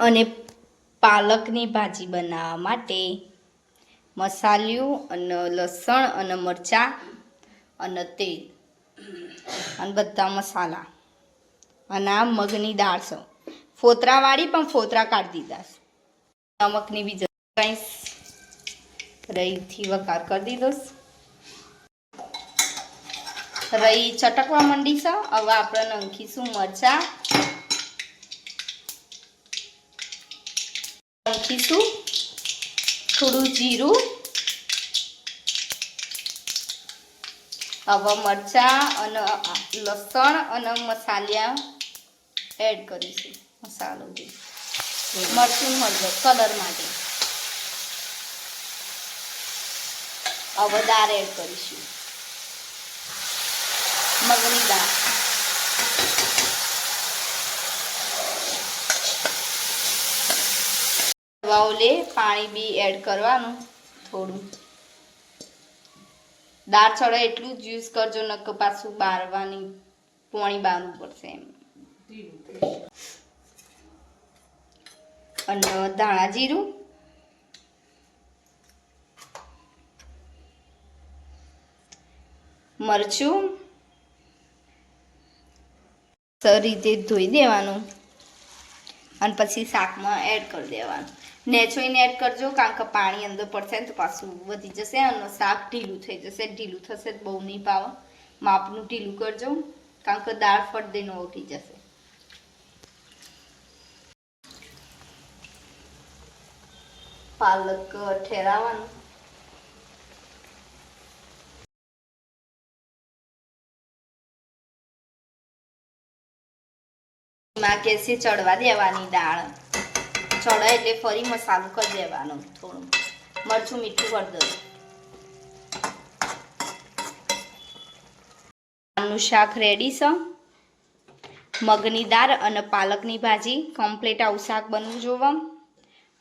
અને પાલકની ભાજી બનાવવા માટે મસાલિયું અને લસણ અને મરચાં અને તેલ અને બધા મસાલા અને આ મગની દાળ છે. ફોતરાવાળી પણ ફોતરા કાઢી દીધા નમકની બી કહીશ રઈથી વઘાર કરી દીધો. રઈ ચટકવા માંડી છે. હવે આપણે નંખીશું મરચાં. નાખીશું થોડું જીરું, હવે મરચાં અને લસણ અને મસાલિયા એડ કરીશું. મસાલો મરચું હળદર કલર માટે. હવે દાળ એડ કરીશું. મગની દાળ. વાવલે પાણી બી એડ કરવાનું થોડું. દાળ ચડે એટલું જ યુઝ કરજો નક પાછું બારવાની પોણી બારવું પડશે એમ. અને ધાણા જીરું. મરચું. સરસ રીતે ધોઈ દેવાનું. અને પછી શાકમાં એડ કરી દેવાનું. નેચોઈને એડ કરજો, કારણ કે પાણી અંદર પડશે ને તો પાછું વધી જશે અને શાક ઢીલું થઈ જશે. ઢીલું થશે બહુ નહીં પાવા. માપનું ઢીલું કરજો, કારણ કે દાળ ફટ દઈને ઉઠી જશે. પાલક ઠેરાવાનું. માં કેસી ચડવા દેવાની દાળ. ચડે એટલે ફરી મસાલો કરી દેવાનો. થોડું મરચું, મીઠું કરી દઉં. શાક રેડી છે. મગની દાળ અને પાલકની ભાજી. કમ્પ્લીટ આવું શાક બનવું જોવા.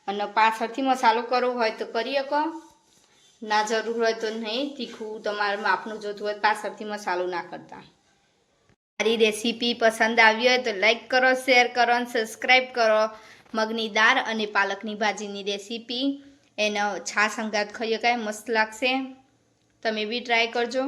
અને પાછળથી મસાલો કરવો હોય તો કરી શકો. ના જરૂર હોય તો નહીં. તીખું તમારે માપનું જોતું હોય પાછળથી મસાલો ના કરતા. મારી રેસીપી પસંદ આવી હોય તો લાઈક કરો, શેર કરો અને સબસ્ક્રાઈબ કરો. મગની દાળ અને પાલકની ભાજીની રેસીપી. એનો છાશ અંગાત ખાઈએ, કાંઈ મસ્ત લાગશે. તમે બી ટ્રાય કરજો.